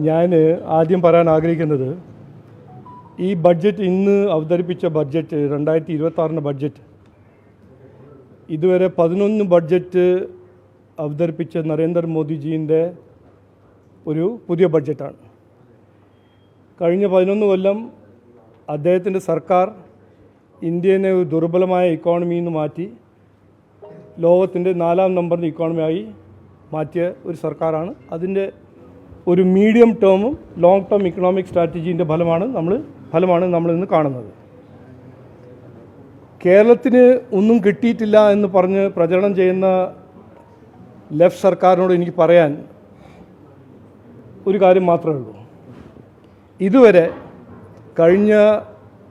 ഞാൻ ആദ്യം പറയാൻ ആഗ്രഹിക്കുന്നത് ഈ ബഡ്ജറ്റ് ഇന്ന് അവതരിപ്പിച്ച ബഡ്ജറ്റ് രണ്ടായിരത്തി ഇരുപത്തി ബഡ്ജറ്റ് ഇതുവരെ പതിനൊന്ന് ബഡ്ജറ്റ് അവതരിപ്പിച്ച നരേന്ദ്രമോദിജീന്റെ ഒരു പുതിയ ബഡ്ജറ്റാണ് കഴിഞ്ഞ പതിനൊന്ന് കൊല്ലം അദ്ദേഹത്തിന്റെ സർക്കാർ ഇന്ത്യനെ ഒരു ദുർബലമായ ഇക്കോണമിയിൽ നിന്ന് മാറ്റി ലോകത്തിന്റെ നാലാം നമ്പറിന്റെ ഇക്കോണമിയായി മാറ്റിയ ഒരു സർക്കാരാണ്. അതിന്റെ ഒരു മീഡിയം ടേമും ലോങ് ടേം ഇക്കണോമിക് സ്ട്രാറ്റജീന്റെ ഫലമാണ് നമ്മൾ ഫലമാണ് നമ്മൾ ഇന്ന് കാണുന്നത്. കേരളത്തിന് ഒന്നും കിട്ടിയിട്ടില്ല എന്ന് പറഞ്ഞ് പ്രചരണം ചെയ്യുന്ന ലെഫ്റ്റ് സർക്കാരിനോട് എനിക്ക് പറയാൻ ഒരു കാര്യം മാത്രമേ ഉള്ളൂ. ഇതുവരെ കഴിഞ്ഞ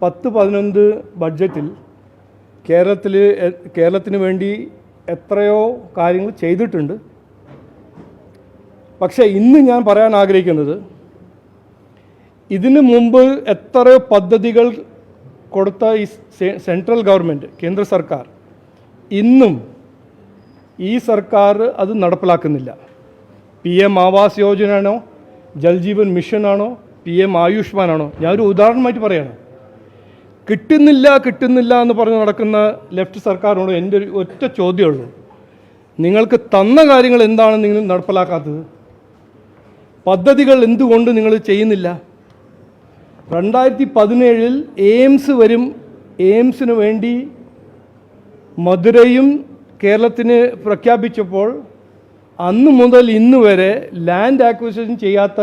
പത്ത് പതിനൊന്ന് ബഡ്ജറ്റിൽ കേരളത്തിൽ കേരളത്തിന് വേണ്ടി എത്രയോ കാര്യങ്ങൾ ചെയ്തിട്ടുണ്ട്. പക്ഷേ ഇന്ന് ഞാൻ പറയാൻ ആഗ്രഹിക്കുന്നത് ഇതിനു മുമ്പ് എത്രയോ പദ്ധതികൾ കൊടുത്ത ഈ സെൻട്രൽ ഗവൺമെന്റ് കേന്ദ്ര സർക്കാർ. ഇന്നും ഈ സർക്കാർ അത് നടപ്പിലാക്കുന്നില്ല. പി എം ആവാസ് യോജനയാണോ ജൽജീവൻ മിഷനാണോ പി എം ആയുഷ്മാനാണോ? ഞാനൊരു ഉദാഹരണമായിട്ട് പറയാണ്. കിട്ടുന്നില്ല കിട്ടുന്നില്ല എന്ന് പറഞ്ഞ് നടക്കുന്ന ലെഫ്റ്റ് സർക്കാരിനോട് എന്റെ ഒരു ഒറ്റ ചോദ്യമുള്ളൂ. നിങ്ങൾക്ക് തന്ന കാര്യങ്ങൾ എന്താണ് നിങ്ങൾ നടപ്പിലാക്കാത്തത്? പദ്ധതികൾ എന്തുകൊണ്ട് നിങ്ങൾ ചെയ്യുന്നില്ല? രണ്ടായിരത്തി പതിനേഴിൽ എയിംസ് വരും. എയിംസിന് വേണ്ടി മധുരയും കേരളത്തിന് പ്രഖ്യാപിച്ചപ്പോൾ അന്ന് മുതൽ ഇന്ന് വരെ ലാൻഡ് ആക്വിസിഷൻ ചെയ്യാത്ത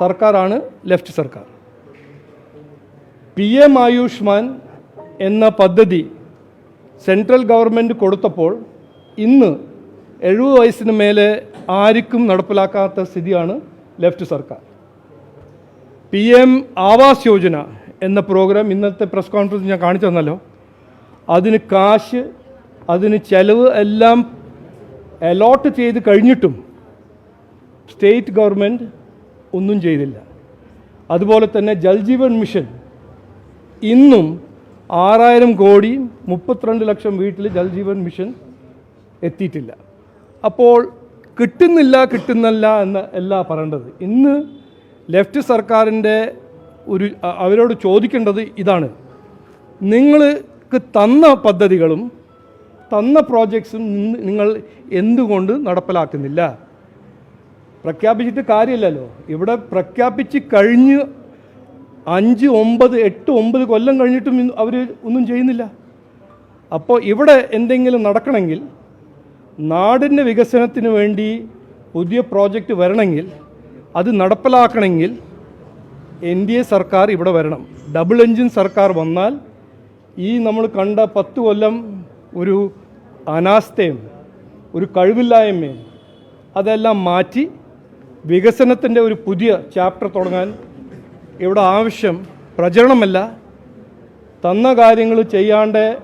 സർക്കാരാണ് ലെഫ്റ്റ് സർക്കാർ. പി എം ആയുഷ്മാൻ എന്ന പദ്ധതി സെൻട്രൽ ഗവൺമെന്റ് കൊടുത്തപ്പോൾ ഇന്ന് എഴുപത് വയസ്സിന് മേലെ ആർക്കും നടപ്പിലാക്കാത്ത സ്ഥിതിയാണ് ലെഫ്റ്റ് സർക്കാർ. പി എം ആവാസ് യോജന എന്ന പ്രോഗ്രാം ഇന്നത്തെ പ്രസ് കോൺഫറൻസ് ഞാൻ കാണിച്ചു തന്നല്ലോ. അതിന് കാശ് അതിന് ചെലവ് എല്ലാം അലോട്ട് ചെയ്ത് കഴിഞ്ഞിട്ടും സ്റ്റേറ്റ് ഗവൺമെന്റ് ഒന്നും ചെയ്തില്ല. അതുപോലെ തന്നെ ജൽജീവൻ മിഷൻ ഇന്നും ആറായിരം കോടി മുപ്പത്തിരണ്ട് ലക്ഷം വീട്ടിൽ ജൽജീവൻ മിഷൻ എത്തിയിട്ടില്ല. അപ്പോൾ കിട്ടുന്നില്ല കിട്ടുന്നില്ല എന്ന് അല്ല പറയേണ്ടത്. ഇന്ന് ലെഫ്റ്റ് സർക്കാരിന്റെ ഒരു അവരോട് ചോദിക്കേണ്ടത് ഇതാണ്. നിങ്ങൾക്ക് തന്ന പദ്ധതികളും തന്ന പ്രോജക്ട്സും നിങ്ങൾ എന്തുകൊണ്ട് നടപ്പിലാക്കുന്നില്ല? പ്രഖ്യാപിച്ചിട്ട് കാര്യമില്ലല്ലോ. ഇവിടെ പ്രഖ്യാപിച്ച് കഴിഞ്ഞ് അഞ്ച് ഒമ്പത് എട്ട് ഒമ്പത് കൊല്ലം കഴിഞ്ഞിട്ടും അവർ ഒന്നും ചെയ്യുന്നില്ല. അപ്പോൾ ഇവിടെ എന്തെങ്കിലും നടക്കണമെങ്കിൽ നാടിന്റെ വികസനത്തിന് വേണ്ടി പുതിയ പ്രോജക്റ്റ് വരണമെങ്കിൽ അത് നടപ്പിലാക്കണമെങ്കിൽ എൻ ഡി എ സർക്കാർ ഇവിടെ വരണം. ഡബിൾ എൻജിൻ സർക്കാർ വന്നാൽ ഈ നമ്മൾ കണ്ട പത്ത് കൊല്ലം ഒരു അനാസ്ഥയും ഒരു കഴിവില്ലായ്മയും അതെല്ലാം മാറ്റി വികസനത്തിന്റെ ഒരു പുതിയ ചാപ്റ്റർ തുടങ്ങാൻ ഇവിടെ ആവശ്യം പ്രചരണമല്ല. തന്ന കാര്യങ്ങൾ ചെയ്യാണ്ട്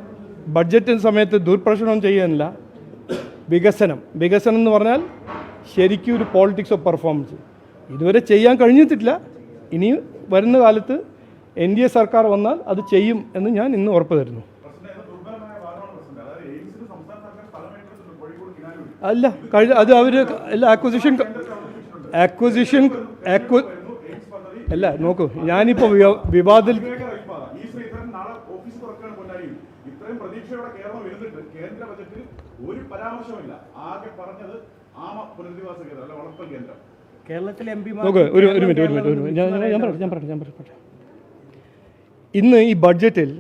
ബഡ്ജറ്റിൻ സമയത്ത് ദുർപ്രഷണം ചെയ്യാനില്ല. വികസനം. വികസനം എന്ന് പറഞ്ഞാൽ ശരിക്കും ഒരു പോളിറ്റിക്സ് ഓഫ് പെർഫോമൻസ് ഇതുവരെ ചെയ്യാൻ കഴിഞ്ഞിട്ടില്ല. ഇനി വരുന്ന കാലത്ത് എൻ ഡി എ സർക്കാർ വന്നാൽ അത് ചെയ്യും എന്ന് ഞാൻ ഇന്ന് ഉറപ്പ് തരുന്നു. അല്ല കഴി അത് അവർ അല്ല ആക്വസിഷൻ ആക്വസിഷൻ ആക്വ അല്ല നോക്കൂ ഞാനിപ്പോൾ വിവാദത്തിൽ പരാമർശമില്ല. ആകെ പറഞ്ഞത് ആമ പുനരധിവാസ കേന്ദ്രം അല്ല വളർത്തൽ കേന്ദ്രം. കേരളത്തിലെ എം നോക്ക് ഒരു ഒരു മിനിറ്റ് ഒരു മിനിറ്റ് ഒരു മിനിറ്റ്. ഞാൻ ഞാൻ- ഞാൻ പറയട്ടെ ഞാൻ പറയട്ടെ ഞാൻ പറയട്ടെ ഇന്ന് ഈ ബഡ്ജറ്റിൽ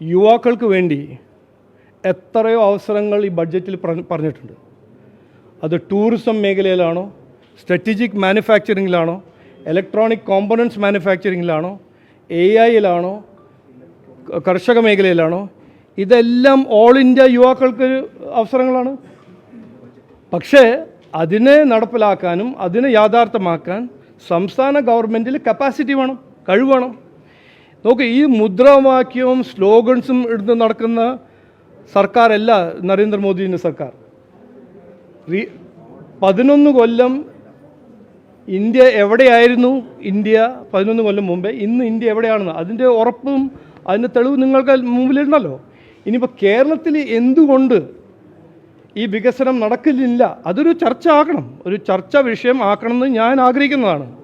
യുവാക്കൾക്ക് വേണ്ടി എത്രയോ അവസരങ്ങൾ ഈ ബഡ്ജറ്റിൽ പറ- പറഞ്ഞിട്ടുണ്ട്. അത് ടൂറിസം മേഖലയിലാണോ സ്ട്രാറ്റജിക് മാനുഫാക്ചറിങ്ങിലാണോ ഇലക്ട്രോണിക് കോമ്പണൻസ് മാനുഫാക്ചറിങ്ങിലാണോ എ ഐയിലാണോ കർഷക മേഖലയിലാണോ ഇതെല്ലാം ഓൾ ഇന്ത്യ യുവാക്കൾക്ക് അവസരങ്ങളാണ്. പക്ഷേ അതിനെ നടപ്പിലാക്കാനും അതിനെ യാഥാർത്ഥ്യമാക്കാൻ സംസ്ഥാന ഗവൺമെന്റിൽ കപ്പാസിറ്റി വേണം കഴിവ് നോക്ക് ഈ മുദ്രാവാക്യവും സ്ലോഗൻസും എടുത്ത് നടക്കുന്ന സർക്കാരല്ല നരേന്ദ്രമോദിന്റെ സർക്കാർ. റീ പതിനൊന്ന് കൊല്ലം ഇന്ത്യ എവിടെയായിരുന്നു? ഇന്ത്യ പതിനൊന്ന് കൊല്ലം മുമ്പേ. ഇന്ന് ഇന്ത്യ എവിടെയാണെന്ന്? അതിന്റെ ഉറപ്പും അതിന്റെ തെളിവ് നിങ്ങൾക്ക് മുമ്പിലിരുന്നല്ലോ. ഇനിയിപ്പോൾ കേരളത്തിൽ എന്തുകൊണ്ട് ഈ വികസനം നടക്കില്ല? അതൊരു ചർച്ച ആക്കണം ഒരു ചർച്ച വിഷയം ആക്കണമെന്ന് ഞാൻ ആഗ്രഹിക്കുന്നതാണ്.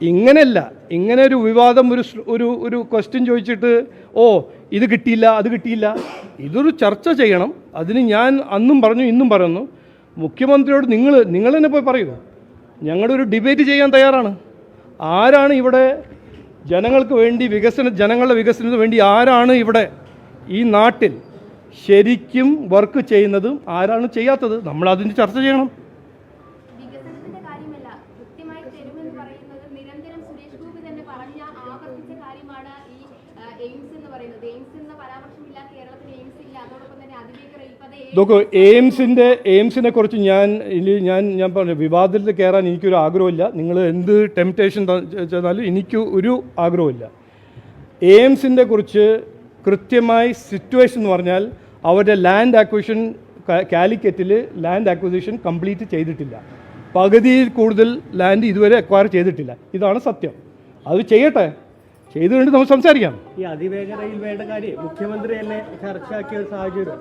ഇങ്ങനെയല്ല. ഇങ്ങനെ ഒരു വിവാദം ഒരു ഒരു ഒരു ക്വസ്റ്റ്യൻ ചോദിച്ചിട്ട് ഓ ഇത് കിട്ടിയില്ല അത് കിട്ടിയില്ല. ഇതൊരു ചർച്ച ചെയ്യണം. അതിന് ഞാൻ അന്നും പറഞ്ഞു ഇന്നും പറയുന്നു. മുഖ്യമന്ത്രിയോട് നിങ്ങൾ നിങ്ങൾ തന്നെ പോയി പറയുക. ഞങ്ങളുടെ ഒരു ഡിബേറ്റ് ചെയ്യാൻ തയ്യാറാണ്. ആരാണ് ഇവിടെ ജനങ്ങൾക്ക് വേണ്ടി വികസന ജനങ്ങളുടെ വികസനത്തിന് വേണ്ടി ആരാണ് ഇവിടെ ഈ നാട്ടിൽ ശരിക്കും വർക്ക് ചെയ്യുന്നതും ആരാണ് ചെയ്യാത്തത്? നമ്മൾ അതിന് ചർച്ച ചെയ്യണം. നോക്കൂ എയിംസിന്റെ എയിംസിനെ കുറിച്ച് ഞാൻ ഇനി ഞാൻ ഞാൻ പറഞ്ഞു വിവാദത്തിൽ കയറാൻ എനിക്കൊരു ആഗ്രഹമില്ല. നിങ്ങൾ എന്ത് ടെംപ്റ്റേഷൻ ചെന്നാലും എനിക്ക് ഒരു ആഗ്രഹമില്ല. എയിംസിന്റെ കുറിച്ച് കൃത്യമായി സിറ്റുവേഷൻ എന്ന് പറഞ്ഞാൽ അവരുടെ ലാൻഡ് ആക്വിഷൻ കാലിക്കറ്റിൽ ലാൻഡ് ആക്വിസിഷൻ കംപ്ലീറ്റ് ചെയ്തിട്ടില്ല. പകുതിയിൽ കൂടുതൽ ലാൻഡ് ഇതുവരെ അക്വയർ ചെയ്തിട്ടില്ല. ഇതാണ് സത്യം. അത് ചെയ്യട്ടെ. ചെയ്തു കൊണ്ട് നമുക്ക് സംസാരിക്കാം. ഈ അതിവേഗ റെയിൽവേയുടെ കാര്യം മുഖ്യമന്ത്രി തന്നെ ചർച്ചയാക്കിയ ഒരു സാഹചര്യം.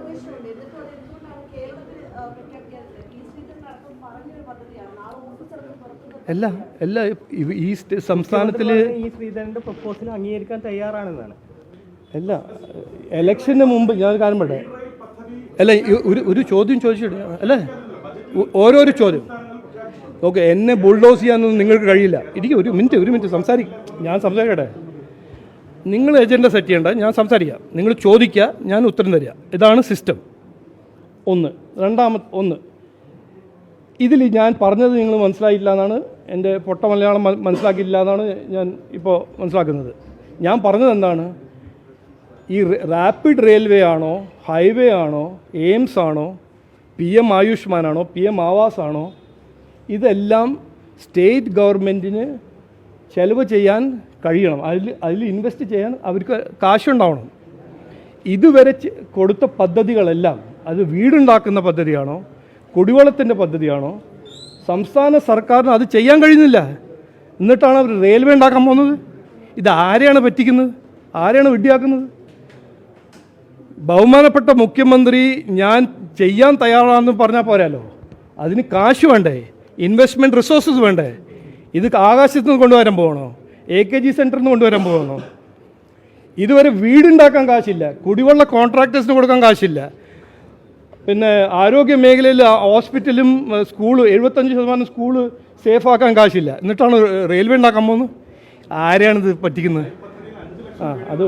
അല്ല അല്ല ഈ സംസ്ഥാനത്തിൽ സംസ്ഥാനത്തിൽ ഈ ശ്രീധരന്റെ പ്രപ്പോസൽ അംഗീകരിക്കാൻ തയ്യാറാണെന്നാണ്. അല്ല എലക്ഷന് മുമ്പ് ഞാൻ കാര്യം പറയട്ടെ? അല്ല ഒരു ഒരു ചോദ്യം ചോദിച്ചിട്ട് അല്ലേ ഓരോരോ ചോദ്യം. ഓക്കെ എന്നെ ബുൾഡോസ് ചെയ്യാനൊന്നും നിങ്ങൾക്ക് കഴിയില്ല. ഇരിക്കും ഒരു മിനിറ്റ് ഒരു മിനിറ്റ് സംസാരിക്കും ഞാൻ സംസാരിക്കട്ടെ? നിങ്ങൾ ഏജൻഡ സെറ്റ് ചെയ്യേണ്ട ഞാൻ സംസാരിക്കാം. നിങ്ങൾ ചോദിക്കുക ഞാൻ ഉത്തരം തരിക. ഇതാണ് സിസ്റ്റം ഒന്ന്. രണ്ടാമത് ഒന്ന്. ഇതിൽ ഞാൻ പറഞ്ഞത് നിങ്ങൾ മനസ്സിലായില്ല എന്നാണ് എന്റെ പൊട്ട മലയാളം മനസ്സിലാക്കിയില്ല എന്നാണ് ഞാൻ ഇപ്പോൾ മനസ്സിലാക്കുന്നത്. ഞാൻ പറഞ്ഞത് എന്താണ്? ഈ റാപ്പിഡ് റെയിൽവേ ആണോ ഹൈവേ ആണോ എയിംസ് ആണോ പി എം ആയുഷ്മാൻ ആണോ പി എം ആവാസ് ആണോ ഇതെല്ലാം സ്റ്റേറ്റ് ഗവൺമെന്റിന് ചെലവ് ചെയ്യാൻ കഴിയണം. അതിൽ അതിൽ ഇൻവെസ്റ്റ് ചെയ്യാൻ അവർക്ക് കാശുണ്ടാവണം. ഇതുവരെ കൊടുത്ത പദ്ധതികളെല്ലാം അത് വീടുണ്ടാക്കുന്ന പദ്ധതിയാണോ കുടിവെള്ളത്തിന്റെ പദ്ധതിയാണോ സംസ്ഥാന സർക്കാരിന് അത് ചെയ്യാൻ കഴിയുന്നില്ല. എന്നിട്ടാണ് അവർ റെയിൽവേ ഉണ്ടാക്കാൻ പോകുന്നത്. ഇത് ആരെയാണ് പറ്റിക്കുന്നത്? ആരെയാണ് വിഡ്ഢിയാക്കുന്നത് ബഹുമാനപ്പെട്ട മുഖ്യമന്ത്രി ഞാൻ ചെയ്യാൻ തയ്യാറാണെന്ന് പറഞ്ഞാൽ പോരാലോ? അതിന് കാശ് വേണ്ടേ? ഇൻവെസ്റ്റ്മെന്റ് റിസോഴ്സസ് വേണ്ടേ? ഇത് ആകാശത്ത് നിന്ന് കൊണ്ടുവരാൻ പോകണോ? എ കെ ജി സെന്ററിൽ നിന്ന് കൊണ്ടുവരാൻ പോകണോ? ഇതുവരെ വീടുണ്ടാക്കാൻ കാശില്ല. കുടിവെള്ള കോൺട്രാക്ടേഴ്സിന് കൊടുക്കാൻ കാശില്ല. പിന്നെ ആരോഗ്യ മേഖലയിൽ ഹോസ്പിറ്റലും സ്കൂളും എഴുപത്തഞ്ച് ശതമാനം സ്കൂൾ സേഫാക്കാൻ കാശില്ല. എന്നിട്ടാണ് റെയിൽവേ ഉണ്ടാക്കാൻ പോകുന്നത്? ആരെയാണിത് പറ്റിക്കുന്നത്? ആ അത്